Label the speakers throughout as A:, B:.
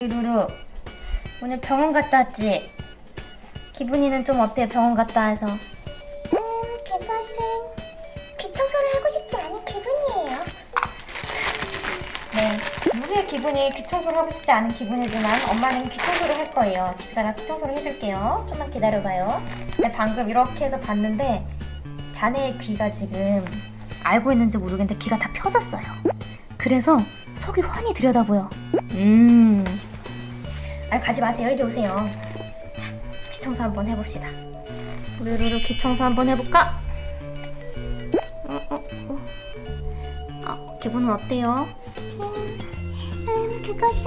A: 루루. 오늘 병원 갔다 왔지? 기분이는 좀 어때요 병원 갔다 와서?
B: 음, 그것은 귀 청소를 하고 싶지 않은 기분이에요.
A: 네. 루루의 기분이 귀 청소를 하고 싶지 않은 기분이지만 엄마는 귀 청소를 할 거예요. 집사가 귀 청소를 해줄게요. 좀만 기다려봐요. 네, 방금 이렇게 해서 봤는데 자네의 귀가 지금 알고 있는지 모르겠는데 귀가 다 펴졌어요. 그래서 속이 훤히 들여다보여. 음 아, 가지 마세요 이리 오세요 자, 귀 청소 한번 해봅시다 우리 루루 귀 청소 한번 해볼까? 어, 어, 어. 아, 기분은 어때요?
B: 음, 그것은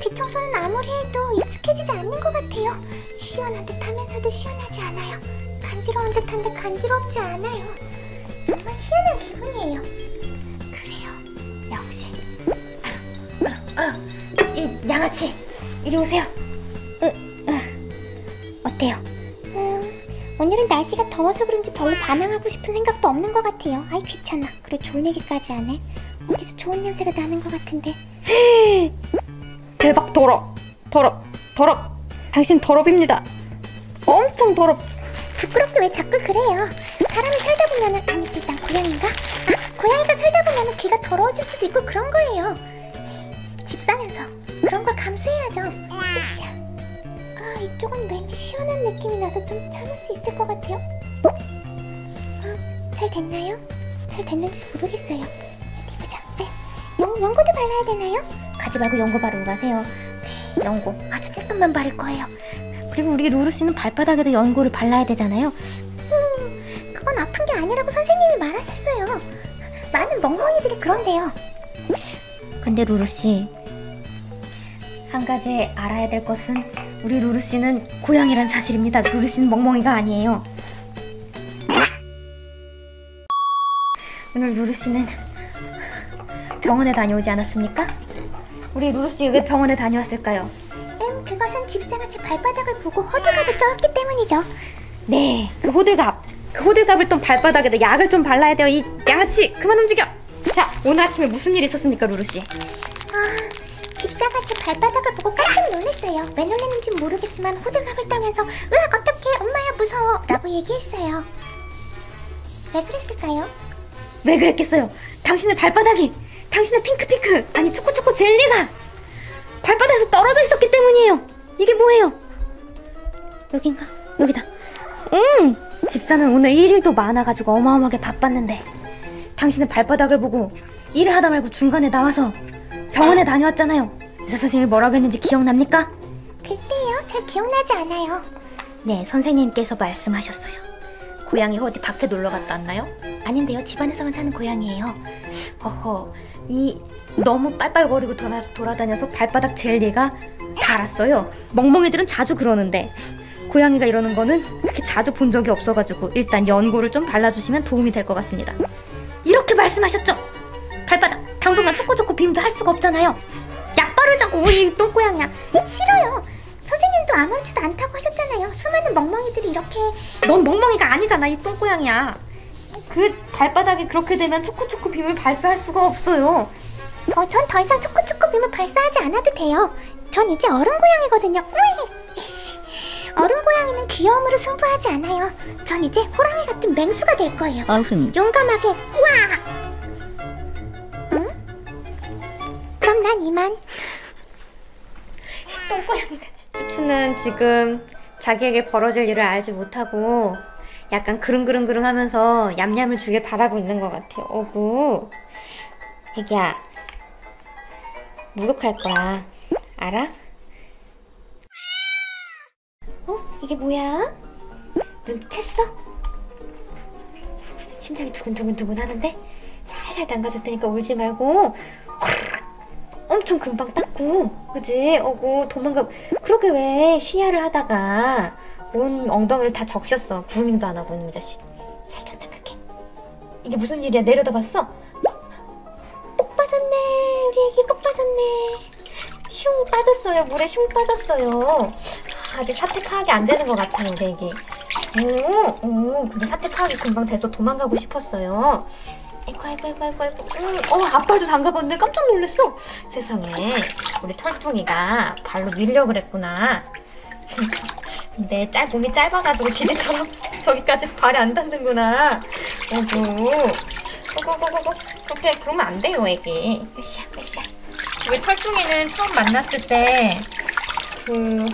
B: 귀 청소는 아무리 해도 익숙해지지 않는 것 같아요. 시원한 듯 하면서도 시원하지 않아요. 간지러운 듯 한데 간지럽지 않아요. 정말 희한한 기분이에요.
A: 그래요. 역시. 아, 아, 아. 이 양아치, 이리 오세요. 으, 으. 어때요?
B: 음, 오늘은 날씨가 더워서 그런지 별로 반항하고 싶은 생각도 없는 것 같아요. 아이 귀찮아. 그래 좋은 얘기까지 안 해. 어디서 좋은 냄새가 나는 것 같은데.
A: 대박 더럽, 더럽, 더럽. 당신 더럽입니다. 엄청 더럽.
B: 부끄럽게 왜 자꾸 그래요? 사람이 살다 보면은 아니지 난 고양인가? 아 고양이가 살다 보면은 귀가 더러워질 수도 있고 그런 거예요. 집 사면서 걸 감수해야죠. 으쌰. 아 이쪽은 왠지 시원한 느낌이 나서 좀 참을 수 있을 것 같아요. 아, 잘 됐나요? 잘 됐는지 모르겠어요. 어디 보자. 네. 연, 연고도 발라야 되나요?
A: 가지 말고 연고 바르고 가세요.
B: 네, 연고 아주 조금만 바를 거예요.
A: 그리고 우리 루루 씨는 발바닥에도 연고를 발라야 되잖아요.
B: 음, 그건 아픈 게 아니라고 선생님이 말하셨어요. 많은 멍멍이들이 그런데요.
A: 근데 루루 씨, 한 가지 알아야 될 것은 우리 루루 씨는 고양이란 사실입니다. 루루 씨는 멍멍이가 아니에요. 오늘 루루 씨는 병원에 다녀오지 않았습니까? 우리 루루 씨 왜 병원에 다녀왔을까요?
B: 음, 그것은 집사가 제 발바닥을 보고 허들갑을 떠왔기 때문이죠.
A: 네, 그 호들갑. 그 호들갑을 떤 발바닥에다 약을 좀 발라야 돼요. 이 양아치, 그만 움직여. 자, 오늘 아침에 무슨 일 있었습니까, 루루 씨?
B: 아, 집사가 제 발바닥을 보고 깜짝 놀랐어요. 왜 놀랐는지 모르겠지만 호들갑을 떨면서 으악 어떡해 엄마야 무서워 라고 얘기했어요. 왜 그랬을까요?
A: 왜 그랬겠어요? 당신의 발바닥이, 당신의 핑크핑크, 아니 초코초코 젤리가 발바닥에서 떨어져 있었기 때문이에요. 이게 뭐예요? 여긴가? 여기다. 음, 집사는 오늘 일일도 많아가지고 어마어마하게 바빴는데 당신의 발바닥을 보고 일을 하다 말고 중간에 나와서 병원에 다녀왔잖아요. 의사 선생님이 뭐라고 했는지 기억납니까?
B: 글쎄요 잘 기억나지 않아요.
A: 네, 선생님께서 말씀하셨어요. 고양이가 어디 밖에 놀러 갔다 왔나요? 아닌데요, 집안에서만 사는 고양이에요. 허허, 이 너무 빨빨거리고 돌아, 돌아다녀서 발바닥 젤리가 달았어요. 멍멍이들은 자주 그러는데 고양이가 이러는 거는 그렇게 자주 본 적이 없어가지고 일단 연고를 좀 발라주시면 도움이 될 것 같습니다. 이렇게 말씀하셨죠? 발바닥 당분간 초코초코 빔도 할 수가 없잖아요. 약 바르자고 이 똥고양이야.
B: 에, 싫어요. 선생님도 아무렇지도 않다고 하셨잖아요. 수많은 멍멍이들이 이렇게
A: 넌 멍멍이가 아니잖아 이 똥고양이야 그 발바닥이 그렇게 되면 초코초코 빔을 발사할 수가 없어요
B: 더, 전더 이상 초코초코 빔을 발사하지 않아도 돼요. 전 이제 어른 고양이거든요. 에이씨. 어른 고양이는 귀여움으로 승부하지 않아요. 전 이제 호랑이 같은 맹수가 될 거예요.
A: 어흥
B: 용감하게 우와! 난 이만
A: 똥고양이가 추추는 지금 자기에게 벌어질 일을 알지 못하고 약간 그릉그릉그릉 하면서 얌얌을 주길 바라고 있는 것 같아요 오구 애기야 목욕할 거야 알아? 어? 이게 뭐야? 눈치챘어? 심장이 두근두근두근 하는데 살살 담가줄 테니까 울지 말고 엄청 금방 닦고 그지? 어구 도망가. 그렇게 왜 쉬야를 하다가 온 엉덩이를 다 적셨어? 그루밍도 안 하고 있는 자식. 살짝 닦을게. 이게 무슨 일이야? 내려다 봤어? 꼭 빠졌네. 우리 애기 꼭 빠졌네. 슝 빠졌어요. 물에 슝 빠졌어요. 아, 아직 사태 파악이 안 되는 것 같아요 우리 애기. 오, 오 근데 사태 파악이 금방 돼서 도망가고 싶었어요 아이고 아이고 아이고 아이고 아이고 음, 어 앞발도 담가봤는데 깜짝 놀랐어. 세상에 우리 털뚱이가 발로 밀려 그랬구나. 근데 짤 몸이 짧아가지고 디디처럼 저기까지 발이 안 닿는구나. 어구 어구어구어구 그렇게 그러면 안 돼요 애기. 으쌰 으쌰. 우리 털뚱이는 처음 만났을 때그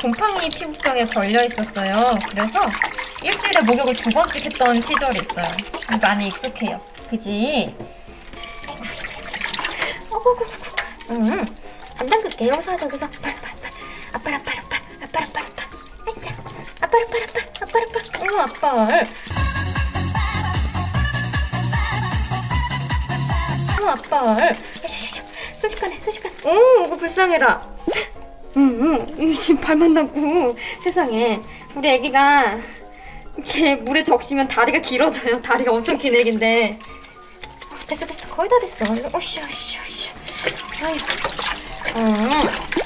A: 곰팡이 피부병에 걸려 있었어요. 그래서 일주일에 목욕을 두 번씩 했던 시절이 있어요. 많이 익숙해요. 그지? 어구구구. 아빨, 아빨, 아빨, 아빨. 아이짜. 아빨, 아빨, 아빨, 아빨, 아빨. 응, 아빨. 응. 샤샤샤. 순식간에, 순식간에. 오, 이거 불쌍해라. 응, 응. 이거 지금 발만 나고. 세상에. 우리 애기가 이렇게 물에 적시면 다리가 길어져요. 다리가 엄청 긴. 어, 됐어, 됐어. 거의 다 됐어. 오씨, 오씨, 오씨. 아이. 응.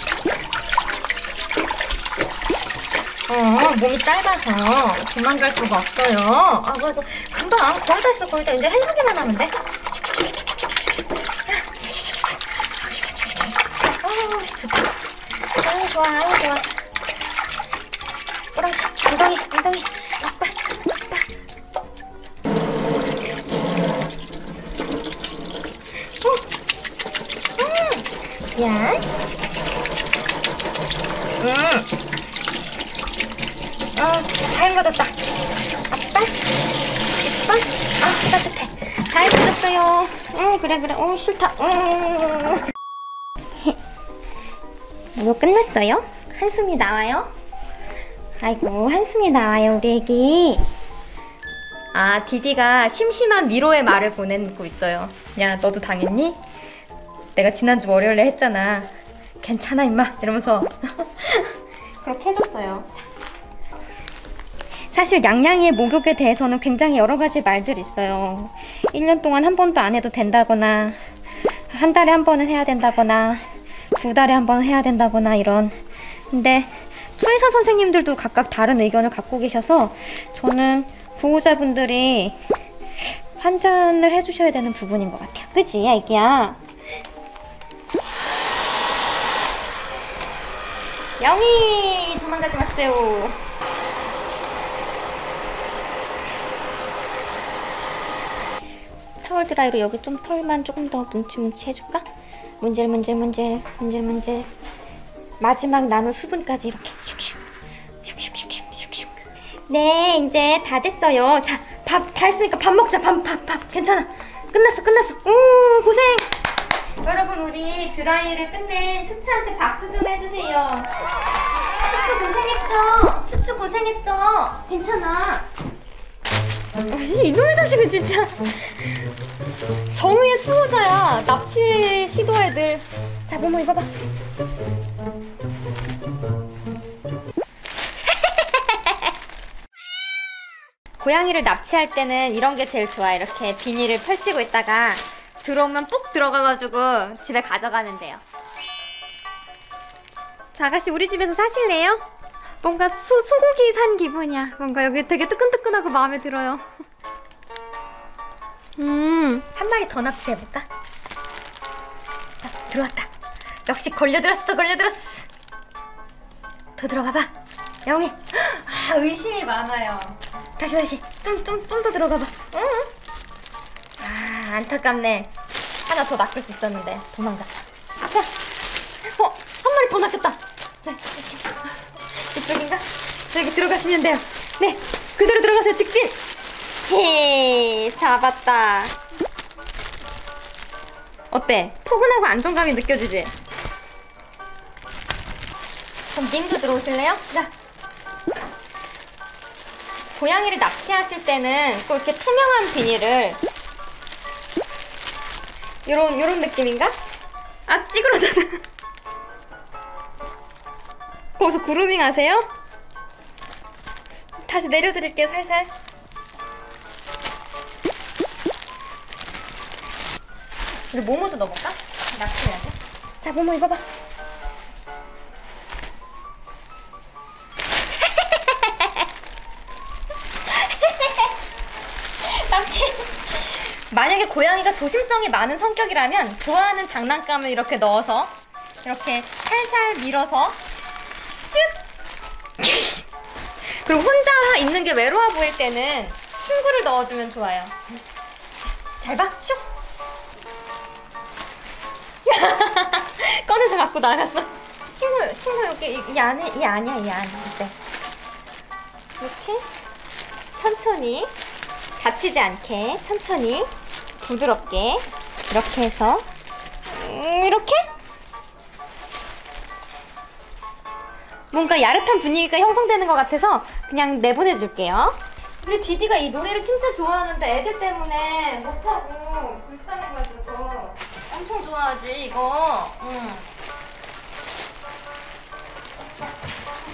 A: 어, 몸이 짧아서 도망갈 수가 없어요. 아, 그래도 금방 거의 다 했어, 거의 다. 이제 개만 하면 돼. 아우, 좋다. 아우, 좋아, 아우, 좋아. 꼬랑지, 엉덩이, 엉덩이. 아빠, 아빠. 어. 음. 야. 음. 어, 다 헹궈졌다. 아빠, 이빠, 아, 따뜻해. 다 헹궈졌어요. 응, 그래, 그래. 어, 싫다. 응. 이거 끝났어요? 한숨이 나와요? 아이고, 한숨이 나와요, 우리 애기. 아, 디디가 심심한 위로의 말을 보내고 있어요. 야, 너도 당했니? 내가 지난주 월요일에 했잖아. 괜찮아, 임마. 이러면서. 그렇게 해줬어요. 사실 양양이의 목욕에 대해서는 굉장히 여러 가지 말들이 있어요. 1년 동안 한 번도 안 해도 된다거나, 한 달에 한 번은 해야 된다거나, 두 달에 한 번 해야 된다거나 이런. 근데 수의사 선생님들도 각각 다른 의견을 갖고 계셔서 저는 보호자분들이 판단을 해주셔야 되는 부분인 것 같아요. 그지, 애기야? 영희 도망가지 마세요. 타월 드라이로 여기 좀 털만 조금 더 뭉치뭉치 해줄까? 문질 문질 문질 문질 문질. 마지막 남은 수분까지 이렇게 슉슉 슉슉슉슉 슉슉. 네 이제 다 됐어요. 자 밥 다 했으니까 밥 먹자. 밥밥 밥. 괜찮아. 끝났어 끝났어. 우 고생. 여러분 우리 드라이를 끝낸 추추한테 박수 좀 해주세요. 추추 고생했죠? 추추 고생했죠? 괜찮아. 어, 이놈의 자식은 진짜 정의의 수호자야. 납치 시도 애들. 자, 모모 이거 봐. 고양이를 납치할 때는 이런 게 제일 좋아. 이렇게 비닐을 펼치고 있다가 들어오면 ปุ๊ 들어가가지고 집에 가져가면 돼요. 저 아가씨 우리 집에서 사실래요? 뭔가 소, 소고기 산 기분이야. 뭔가 여기 되게 뜨끈뜨끈하고 마음에 들어요. 음, 한 마리 더 납치해볼까? 자, 들어왔다. 역시 걸려들었어, 걸려들었어. 더 들어가봐. 영희. 아, 의심이 많아요. 다시, 다시. 좀, 좀, 좀 더 들어가봐. 응? 아, 안타깝네. 하나 더 낚을 수 있었는데 도망갔어. 자, 어, 한 마리 더 낚였다. 자, 이렇게. 이쪽인가? 저기 들어가시면 돼요. 네, 그대로 들어가세요. 직진. 헤 잡았다. 어때? 포근하고 안정감이 느껴지지? 그럼 님도 들어오실래요? 자. 고양이를 납치하실 때는 꼭 이렇게 투명한 비닐을 요런 요런 느낌인가? 아 찌그러졌어. 거기서 그루밍 하세요? 다시 내려드릴게요 살살. 우리 모모도 넣어볼까? 돼. 자, 모모 이거 봐. 납치. 만약에 고양이가 조심성이 많은 성격이라면 좋아하는 장난감을 이렇게 넣어서 이렇게 살살 밀어서 슛! 그리고 혼자 있는 게 외로워 보일 때는 친구를 넣어주면 좋아요. 잘 봐, 슉! 꺼내서 갖고 나갔어. 친구, 친구 여기 이, 이 안에 이 안이야 이 안. 이제 이렇게 천천히 다치지 않게 천천히 부드럽게 이렇게 해서 음, 이렇게 뭔가 야릇한 분위기가 형성되는 것 같아서 그냥 내보내줄게요. 우리 디디가 이 노래를 진짜 좋아하는데 애들 때문에 못하고 불쌍해가지고 엄청 좋아하지 이거. 응.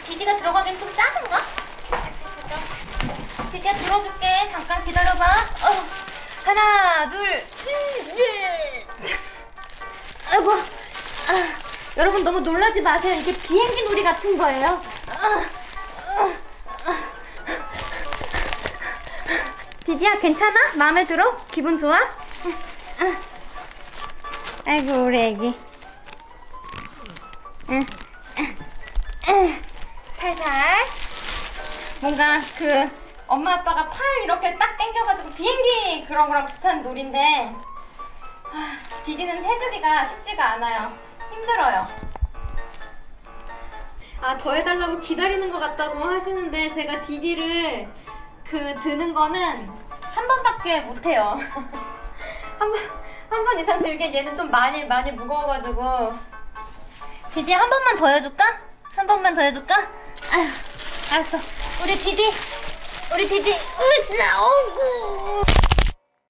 A: 디디가 들어가긴 좀 작은가? 디디야 들어줄게. 잠깐 기다려봐. 어. 하나, 둘, 셋. 아이고. 아, 여러분 너무 놀라지 마세요. 이게 비행기 놀이 같은 거예요. 디디야 괜찮아? 마음에 들어? 기분 좋아? 아. 아이고 우리 애기. 살살. 뭔가 그 엄마 아빠가 팔 이렇게 딱 당겨가지고 비행기 그런 거랑 비슷한 놀인데 아, 디디는 해주기가 쉽지가 않아요. 힘들어요. 아, 더 해달라고 기다리는 것 같다고 하시는데 제가 디디를 그 드는 거는 한 번밖에 못해요. 한 번, 한 번 이상 들기엔 얘는 좀 많이, 많이 무거워가지고. 디디 한 번만 더 해줄까? 한 번만 더 해줄까? 아휴, 알았어. 우리 디디, 우리 디디, 으쌰, 어구.